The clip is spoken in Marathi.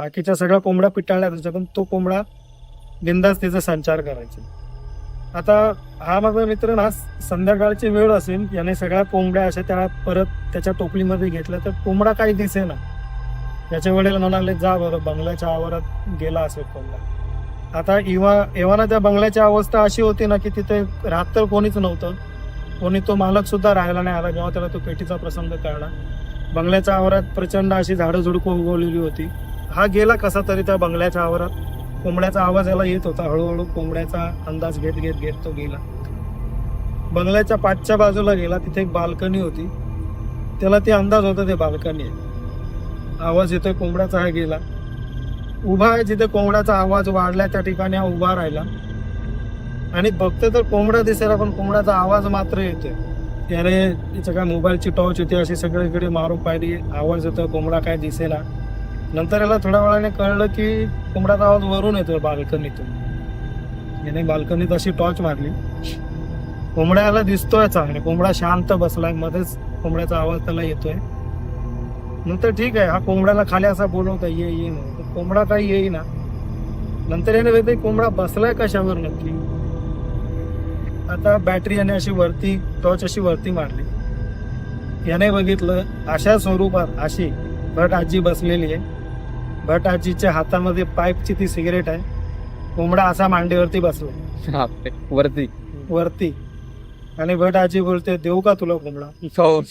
बाकीच्या सगळ्या कोंबड्या पिटाळल्या त्याच्या पण तो कोंबडा बिंदास तिचा संचार करायचा. आता हा माझा मित्र हा संध्याकाळची वेळ असेल याने सगळ्या कोंबड्या अशा त्याला परत त्याच्या टोपलीमध्ये घेतल्या तर कोंबडा काही दिसेना. त्याच्या वडील म्हणाले जा बरं बंगल्याच्या आवारात गेला असेल कोंबडा. आता इवा एव्हाना त्या बंगल्याची अवस्था अशी होती ना की तिथे राहत तर कोणीच नव्हतं. कोणी तो मालक सुद्धा राहायला नाही आला जेव्हा त्याला तो पेटीचा प्रसंग कळला. बंगल्याच्या आवारात प्रचंड अशी झाडं झुडकं उगवलेली होती. हा गेला कसा तरी त्या बंगल्याच्या आवारात. कोंबड्याचा आवाज याला येत होता. हळूहळू कोंबड्याचा अंदाज घेत घेत घेत तो गेला. बंगल्याच्या पाचच्या बाजूला गेला. तिथे एक बाल्कनी होती. त्याला ते अंदाज होता ते बाल्कनी आहे. आवाज येतोय कोंबड्याचा हा गेला. उभा आहे जिथे कोंबड्याचा आवाज वाढला त्या ठिकाणी हा उभा राहिला. आणि बघते तर कोंबडा दिसेल पण कोंबड्याचा आवाज मात्र येतोय. त्याने तिचं काय मोबाईलची टॉर्च होती अशी सगळीकडे मारून पाहिली. आवाज येतो कोंबडा काय दिसेना. नंतर याला थोड्या वेळाने कळलं की कोंबड्याचा आवाज वरून येतो बाल्कनीतून. याने बाल्कनीत अशी टॉर्च मारली. कोंबड्याला दिसतोय चांगले. कोंबडा शांत बसलाय. मध्येच कोंबड्याचा आवाज त्याला येतोय. नंतर ठीक आहे. हा कोंबड्याला खाली असा बोलवता ये ये म्हणून. तर कोंबडा काही येईना. नंतर याने वेगळे कोंबडा बसलाय कशावर नक्की? आता बॅटरी याने अशी वरती टॉर्च अशी वरती मारली. याने बघितलं अशा स्वरूपात अशी भट आजी बसलेली आहे. भट आजीच्या हातामध्ये पाईपची ती सिगरेट आहे. कोंबडा असा मांडीवरती बसला. बापरे. वरती. वरती. आणि भट आजी बोलते देऊ का तुला कोंबडा? हो.